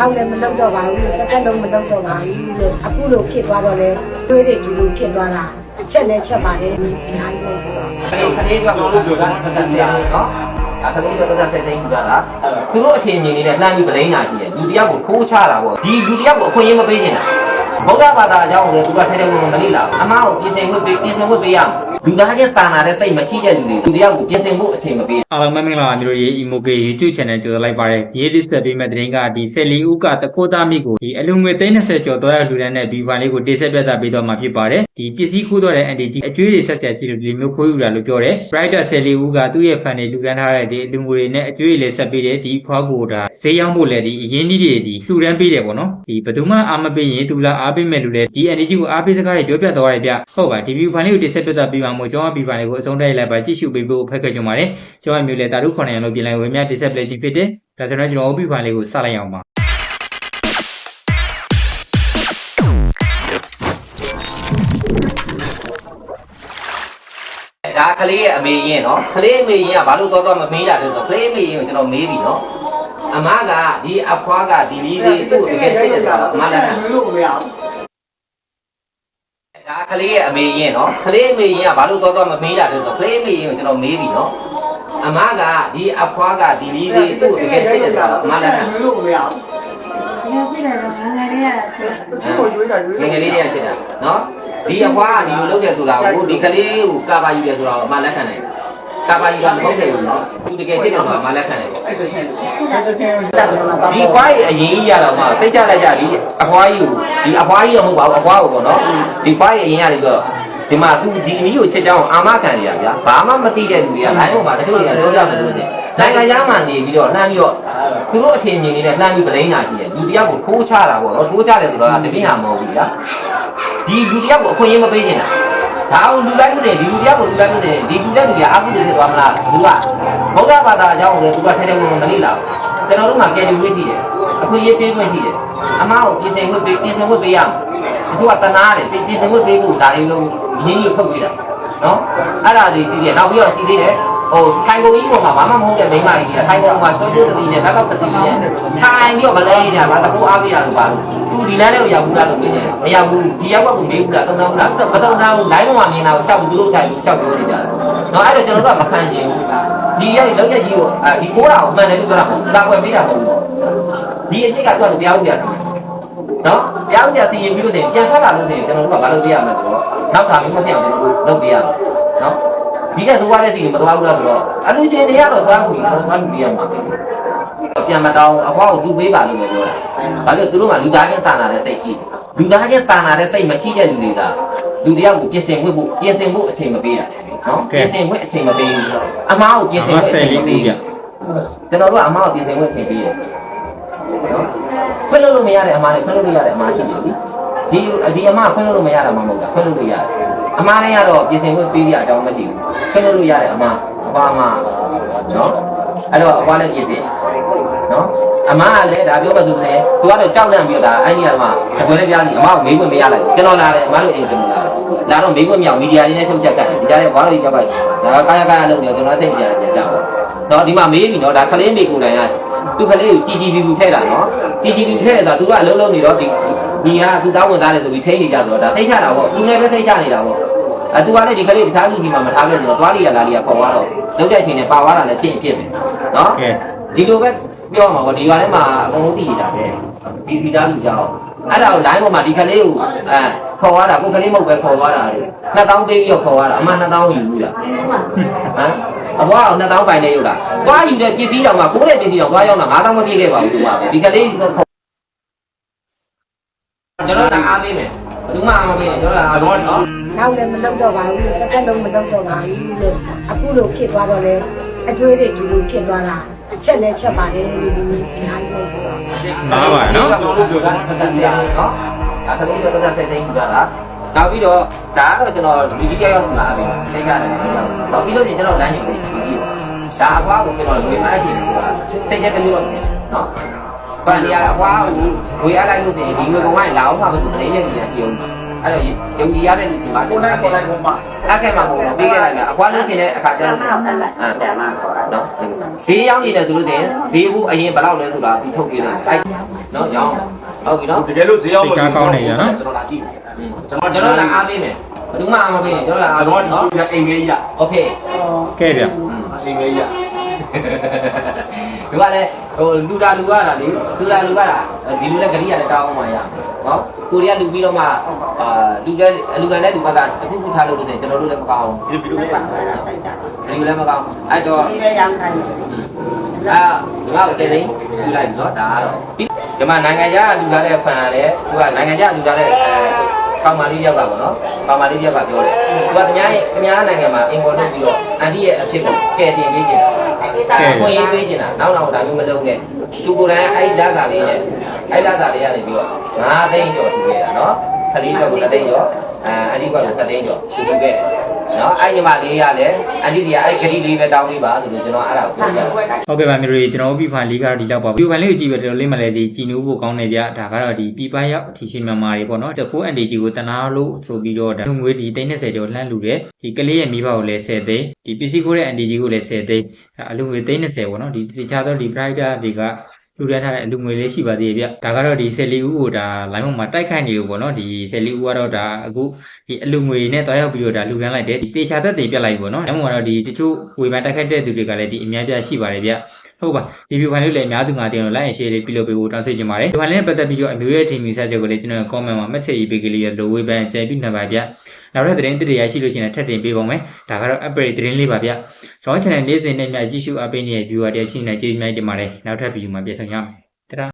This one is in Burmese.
အောင်လည်းမလုပ်တော့ပါဘူးတစ်သက်လုံးမလုပ်တော့ပါဘူးလို့အခုလိုဖြစ်သွားတော့လေတွေးတွေဒီလိုဖြစ်သွားတာအချက်လဲချက်ပါတယ်အများကြီးပဲဆိုတော့ခလေးခလေးကကိုလူကပတ်သက်တယ်နော်အခလေးကပတ်သက်တဲ့တိုင်းယူတာလားသူတို့အထင်မြင်နေတဲ့လှမ်းပြီးပလိန်းတာရှိတယ်လူတယောက်ကိုခိုးချတာပေါ့ဒီလူတယောက်ကိုအခွင့်အရေးမပေးချင်တာ ဗုဒ္ဓဘာသာအကြောင်းကိုလည်းသူကထဲထဲဝင်ဝင်မလေ့လာအမားကိုပြင်ဆင်ဝတ်ပေးပြင်ဆင်ဝတ်ပေးရမယ်လူသားချင်းစာနာတဲ့စိတ်မရှိတဲ့လူတွေလူတယောက်ကိုပြင်ဆင်ဖို့အချိန်မပေးအားလုံးပဲမင်္ဂလာပါမျိုးတို့ရေ Emoke YouTube Channel ကြိုဆိုလိုက်ပါတယ်ဒီနေ့ဆက်ပေးမဲ့သတင်းကဒီ14ဦးကတခိုးသားမိကိုဒီအလူငွေ30ကျော်တော့ရလူတန်းနဲ့ဒီဗန်လေးကိုတိဆက်ပြသပေးတော့မှာဖြစ်ပါတယ်ဒီပစ္စည်းခိုးတော့တဲ့ NDG အကျွေးတွေဆက်ဆက်ရှိလို့ဒီမျိုးခိုးယူတာလို့ပြောတယ် Brighter 14ဦးကသူ့ရဲ့ fan တွေလူတန်းထားတဲ့ဒီအလူငွေတွေနဲ့အကျွေးတွေလည်းဆက်ပေးတယ်ဒီဖွားကိုဒါဈေးရောက်ဖို့လည်းဒီအရင်ကြီးတွေဒီလှူဒန်းပေးတယ်ပေါ့နော်ဒီဘယ်သူမှအားမပေးရင်သူလာအားပေးမဲ့လူလည်းဒီ NDG ကိုအားပေးစကားတွေပြောပြသွားတယ်ဗျဟုတ်ပါဒီ view fan လေးကိုတိဆက်ပြသပေးပါမို့ကျွန်တော် view fan လေးကိုအဆုံးတိုက်လိုက်ပါကြည့်ရှုပေးဖို့ဖက်ခဲ့ကြပါတယ်ကျွန်တော်မျိုးလေတာရုခွန်ရံလို့ပြင်လိုက်ဝင်မြ display ကြီးဖြစ်တယ်ဒါဆိုတော့ကျွန်တော် view fan လေးကိုစလိုက်အောင်ပါဒါကလေးရဲ့အမေရင်နော်ကလေးအမေရင်ကဘာလို့တော့တော့မမေးတာလဲဆိုတော့ကလေးအမေရင်ကိုကျွန်တော်မေးပြီနော် အမကဒီအဖွားကဒီလေးလေးသူ့တကယ်ဖြစ်နေတာအမကလည်းလို့မရဘူးဒါကလေးရဲ့အမေရင်နော်ကလေးအမေရင်ကဘာလို့တော့တော့မမေးတာလဲဆိုကလေးအမေရင်ကိုကျွန်တော်မေးပြီနော်အမကဒီအဖွားကဒီလေးလေးသူ့တကယ်ဖြစ်နေတာအမကလည်းလို့မရဘူးငယ်ရှိတယ်တော့ငငယ်လေးရတာချက်တချို့ကိုရွေးတာရွေးငငယ်လေးရတာချက်တာနော်ဒီအဖွားကဒီလိုလုပ်တယ်ဆိုတာကိုဒီကလေးကိုကာပါယူတယ်ဆိုတာကိုအမလက်ခံနိုင် တယ်ကာပါယူတာမဟုတ်တယ်ဘူးနော်သူတကယ်ချစ်တယ်ဆိုတာအမလက်ခံနိုင်တယ်အဲ့ဒါချင်းအဲ့ဒါချင်းတက်တယ်မှာဒီအဖွားရဲ့အရင်ကြီးရတော့မှစိတ်ချလိုက်ကြဒီအဖွားကြီးကိုဒီအဖွားကြီးတော့မဟုတ်ပါဘူးအဖွားကိုပေါ့နော်ဒီဖွားရဲ့အရင်ရတယ်ဆိုတော့ဒီမှာသူဒီအမီးကိုချစ်ကြောင်းအာမခံရဗျာဘာမှမသိတဲ့လူတွေကလိုင်းပေါ်မှာတချို့တွေကပြောကြတယ်လို့ဆိုနိုင်ငံသားမှနေပြီးတော့လှမ်းပြီးတော့သူတို့အထင်မြင်နေတဲ့လှမ်းပြီးပလိန်းတာရှိတယ်လူတယောက်ကိုထိုးချတာပေါ့နော်ထိုးချတယ်ဆိုတော့တပြင်းဟာမဟုတ်ဘူးဗျာဒီလူတယောက်ကိုအခွင့်အရေးမပေးချင်တာ ဒါအောင်လူလိုက်လို့တယ်ဒီလူတယောက်ကိုလူလိုက်လို့တယ်ဒီလူတဲ့လူတွေကအာဟုတွေဖြစ်သွားမလားလူကဗုဒ္ဓဘာသာအကြောင်းကိုလည်းသူကထဲထဲဝင်ဝင်မလေ့လာဘူးကျွန်တော်တို့မှာကယ်တင်ဝေးရှိတယ်အခွင့်အရေးပေးခွင့်ရှိတယ်အမားကိုပြင်ဆင်ဝတ်ပေးပြင်ဆင်ဝတ်ပေးရမယ်သူကတနာတယ်ပြင်ဆင်ဝတ်ပေးဖို့ဒါတွေလုံးရင်းကြီးထုတ်ပေးတာနော်အဲ့ဒါတွေရှိတယ်နောက်ပြီးတော့ရှိသေးတယ် ဟိုထိုင်ကုန်ကြီးပေါ်မှာဘာမှမဟုတ်တဲ့မိန်းမကြီးကထိုင်ကုန်မှာစိုးစိုးတတိနဲ့ဘက်ကပစီနဲ့ထိုင်ပြီးတော့မလဲနေတာဗာတကူအားပေးရလို့ပါလို့သူဒီလမ်းလေးကိုရောက်ဘူးလားလို့ပြောနေတယ်မရောက်ဘူးဒီရောက်ကကိုမေးဘူးလားတုံးတောင်းဘူးလားမတုံးတောင်းဘူးလိုင်းပေါ်မှာမြင်တာကိုရှောက်ဘူးသူတို့ထိုင်ရှောက်ပြောနေကြတယ်နော်အဲ့တော့ကျွန်တော်တို့ကမခံချင်ဘူးဒီရက်လုံးရက်ကြီးကိုအဲဒီကိုးတာကိုမှန်တယ်လို့ပြောတာဟုတ်လာွယ်ပေးတာမဟုတ်ဘူးဒီအစ်စ်ကသူ့ကိုပြောင်းပြတယ်နော်ပြောင်းပြစီရင်ပြီးလို့ဆိုရင်ပြန်ထွက်လာလို့ဆိုရင်ကျွန်တော်တို့ကဘာလုပ်ပေးရမလဲဆိုတော့နောက်တာမျိုးမဖြစ်အောင်ကျွန်တော်တို့လုပ်ပေးရမယ်နော် ဒီကသွားတဲ့စီကိုမသွားဘူးလားဆိုတော့အလူရှင်တွေကတော့သွားဘူးတော့သွားလို့ပြရမှာပဲပြန်မတောင်းအကွာကိုသူ့ပေးပါလို့ပြောတာဘာလို့သူတို့ကလူသားချင်းစာနာတဲ့စိတ်ရှိတယ်လူသားချင်းစာနာတဲ့စိတ်မရှိတဲ့လူတွေကလူတယောက်ကိုပြင်ဆင်ဝတ်ဖို့ပြင်ဆင်ဖို့အချိန်မပေးတာနော်ပြင်ဆင်ဝတ်အချိန်မပေးဘူးအမားကိုပြင်ဆင်အမဝတ်အဆယ်ချိန်မလေးပေးဦးဗျဘူးကျွန်တော်တို့ကအမားကိုပြင်ဆင်ဝတ်အချိန်ပေးတယ်နော်ခွင့်လို့လို့မရတဲ့အမားနဲ့ခွင့်လို့လို့ရတဲ့အမားရှိတယ်ဒီဒီအမားခွင့်လို့လို့မရတာမှမဟုတ်တာခွင့်လို့လို့ရတယ် အမားတွေကတော့ပြင်ဆင်ဝတ်ပေးရအကြောင်းမရှိဘူးခွင့်လို့လို့ရတဲ့အမားအပါအမားနော်အဲ့တော့အပွားလည်းပြင်ဆင်နော်အမကလည်းဒါပြောမှဆိုတယ်သူကတော့ကြောက်လန့်ပြီးတော့ဒါအဲ့ဒီကတော့အကွယ်လေးပြားစီအမကမေးခွင့်မရလိုက်ကျွန်တော်လာတယ်အမတို့အိမ်ကျွန်တော်လာတယ်လာတော့မေးခွင့်မရမီဒီယာတွေနဲ့ထုတ်ချက်ကတ်တယ်ဒီကြားထဲဘာလို့ဒီကြောက်ကဒါကာယကာယလုပ်နေကျွန်တော်သိကြတယ်ပြန်ကြပါတော့ဒီမှာမေးပြီနော်ဒါခလေးမေကိုယ်တိုင်ကသူခလေးကိုជីជីပီပီထဲတာနော်ជីជីပီပီထဲတာသူကအလုံးလုံးနေတော့ဒီဒီကသူတောင်းဝင်သားတယ်ဆိုပြီးထိနေကြဆိုတော့ဒါသိချတာပေါ့သူလည်းပဲသိချနေတာပေါ့ အဲသူကလည်းဒီကလေးတခြားလူကြီးမှမထားခဲ့ဆိုတော့သွားလိရလာလိရခေါ်သွားတော့လောက်တဲ့အချိန်နဲ့ပါသွားတာလည်းဖြစ်ဖြစ်ပဲနော်ကဲဒီလိုပဲပြောမှာပေါ့ဒီရွာထဲမှာအကုန်လုံးသိနေတာပဲဒီစီသားလူကြောင့်အဲ့ဒါကို line ပေါ်မှာဒီကလေးကိုအဲခေါ်သွားတာကိုကလေးမဟုတ်ပဲခေါ်သွားတာလေ2000ပေးပြီးတော့ခေါ်သွားတာအမှ2000ယူဘူးလားဟမ်အဘွားက2000ပိုင်နေယူလားသွားယူတဲ့ပစ္စည်းတောင်မှကိုးတဲ့ပစ္စည်းတောင်သွားရောက်တာ9000မပြည့်ခဲ့ပါဘူးသူကဒီကလေးကိုခေါ်ကျွန်တော်ကအားပေးမယ်ဘူးမှအားမပေးနဲ့ကျွန်တော်ကအားတော့နော် နောက်လည်းမလုပ်တော့ပါဘူးတစ်သက်လုံးမလုပ်တော့ပါဘူးလို့အခုလိုဖြစ်သွားတော့လေအတွေးတွေဒီလိုဖြစ်သွားတာအချက်လဲချက်ပါတယ်လို့အများကြီးပဲဆိုတော့နားပါနော်ကိုလူကပတ်သက်တယ်နော်ဒါကလေးကပတ်သက်တဲ့တိုင်းယူတာလားနောက်ပြီးတော့ဒါကတော့ကျွန်တော်လူကြီးရောက်ရောက်လာတယ်စိတ်ကလည်းနောက်ပြီးလို့ရှိရင်ကျွန်တော်လမ်းညွှန်ပြီးပြီးဒါအဖွားကိုကျွန်တော်ဝေမအချင်းဆိုတာစိတ်ရက်ကလေးတော့နော်ဘာလျာအဖွားကိုဝေရလိုက်လို့ရှိရင်ဒီငွေကောင်ကလာအောင်မှမသူမလေးရဲ့ကြီးရှိအောင် အဲ့တော့ယုံကြည်ရတဲ့လူဒီမှာ ကိုနိုင်ကိုနိုင်ကိုမ အကဲမှာမဟုတ်ဘူးပေးခဲ့လိုက်တာအဖွားလို့ရှိရင်အခါကျတော့ ဆရာမခေါ်တာဆရာမခေါ်တာ နော်ဈေးရောက်နေတယ်ဆိုလို့ရှိရင်ဈေးဘူးအရင်ဘယ်လောက်လဲဆိုတာဒီထုတ်ပေးတယ်အဲ့ နော်ရောင်းဟုတ်ပြီနော် တကယ်လို့ဈေးရောက် စိတ်ကားကောင်းနေရနော် ကျွန်တော်လာကြည့် ကျွန်တော်ကျွန်တော်လာအားပေးမယ်ဘယ်သူမှအားမပေးနဲ့ကျွန်တော်လာအား ကျွန် ပေး တော်ဒီ နော် ချိုးရအိမ်လေးရ โอเค ကဲဗျ အိမ်လေးရ ဒီကလည်းဟိုလူတာလူရတာလေလူတာလူရတာဒီလူလည်းဂရိရလည်းတောင်းအောင်ပါရနော်ကိုရီးယားလူပြီးတော့မှအာလူကအလူကန်တဲ့လူဘက်ကအခုခုထားလို့လို့ကျွန်တော်တို့လည်းမကောင်းဒီဗီဒီယိုလေးပါဘူးဒီလူလည်းမကောင်းအဲ့တော့ဒီပဲရောင်းခိုင်းတယ်အာဒီမှာကျင်းနေယူလိုက်နော်ဒါကတော့ဒီမှာနိုင်ငံခြားလူလာတဲ့ဖန်လည်းသူကနိုင်ငံခြားလူလာတဲ့အဲကောင်မလေးရောက်ကပေါ့နော်ကောင်မလေးရောက်ကပြောတယ်သူကခင်ဗျားရဲ့ခင်ဗျားနိုင်ငံမှာအင်ပေါ်လုပ်ပြီးတော့အန်တီရဲ့အဖြစ်ကိုကဲတင်ပေးခြင်း တာခွင့်ရေးပေးခြင်းတာနောက်နောက်ဒါမျိုးမလုပ်နဲ့သူကိုယ်တိုင်အဲ့လာတာလေးနဲ့အဲ့လာတာလေးကနေပြီးတော့9သိန်းကျော်ထူခဲ့တာနော် ခလေးဘက်က3သိန်းကျော်အဲအဒီဘက်က3သိန်းကျော်ထူခဲ့တယ်နော်အဲ့ညီမလေးရလည်းအန်တီကအဲ့ဂရီလေးပဲတောင်းပေးပါဆိုလို့ကျွန်တော်အဲ့ဒါကိုပြောပြတယ်ဟုတ်ကဲ့ပါမျိုးတွေကျွန်တော်တို့ပြည်ဖန်လေးကတော့ဒီလောက်ပါဗီဒီယိုဖိုင်လေးကိုကြည့်ပဲတော်တော်လေးမှလည်းဒီကြည်နူးဖို့ကောင်းနေဗျဒါကတော့ဒီပြည်ပရောက်အထီရှင်မြန်မာတွေပေါ့နော်တခိုး NDG ကိုတနာလို့ဆိုပြီးတော့ဒါငွေဒီ30ကျော်လှမ်းလူတယ်ဒီကလေးရဲ့မိဘကိုလည်း10သိန်းဒီပစ္စည်းခိုးတဲ့ NDG ကိုလည်း10သိန်းအလူငွေ30ပေါ့နော်ဒီတခြားသောဒီ private တွေက လူရထားတဲ့အလူငွေလေးရှိပါသေးရဲ့ဗျဒါကတော့ဒီ14ဦးကိုဒါ line ပေါ်မှာတိုက်ခိုက်နေလို့ပေါ့နော်ဒီ14ဦးကတော့ဒါအခုဒီအလူငွေနဲ့တွားရောက်ပြီးတော့ဒါလူရန်လိုက်တယ်ဒီတေချာသက်တွေပြတ်လိုက်ပေါ့နော်အဲ့မှာတော့ဒီတချို့ဝေဖန်တိုက်ခိုက်တဲ့သူတွေကလည်းဒီအများပြရှိပါတယ်ဗျ ဟုတ်ပါဒီဗီဒီယိုဖိုင်လေးလည်းအများသူငါတင်တော့ like and share လေးပြုလုပ်ပေးဖို့တောင်းဆိုချင်ပါတယ်ဒီဖိုင်လေးနဲ့ပတ်သက်ပြီးတော့အမျိုးရဲ့ထင်မြင်ဆက်ချက်ကိုလည်းကျွန်တော် comment မှာ message ရေးပေးကလေးရလိုဝေဖန်ချက်ပြီးနေပါဗျနောက်တဲ့သတင်းတွေရရှိလို့ရှိရင်ထပ်တင်ပေးပါမယ်ဒါကတော့ upgrade သတင်းလေးပါဗျကျွန်တော် channel လေးစဉ်နဲ့မြကြည့်ရှုအားပေးနေတဲ့ viewer တွေချင်းနဲ့ကျေးဇူးများတင်ပါတယ်နောက်ထပ်ဗီဒီယိုမှာပြန်ဆောင်ရမယ်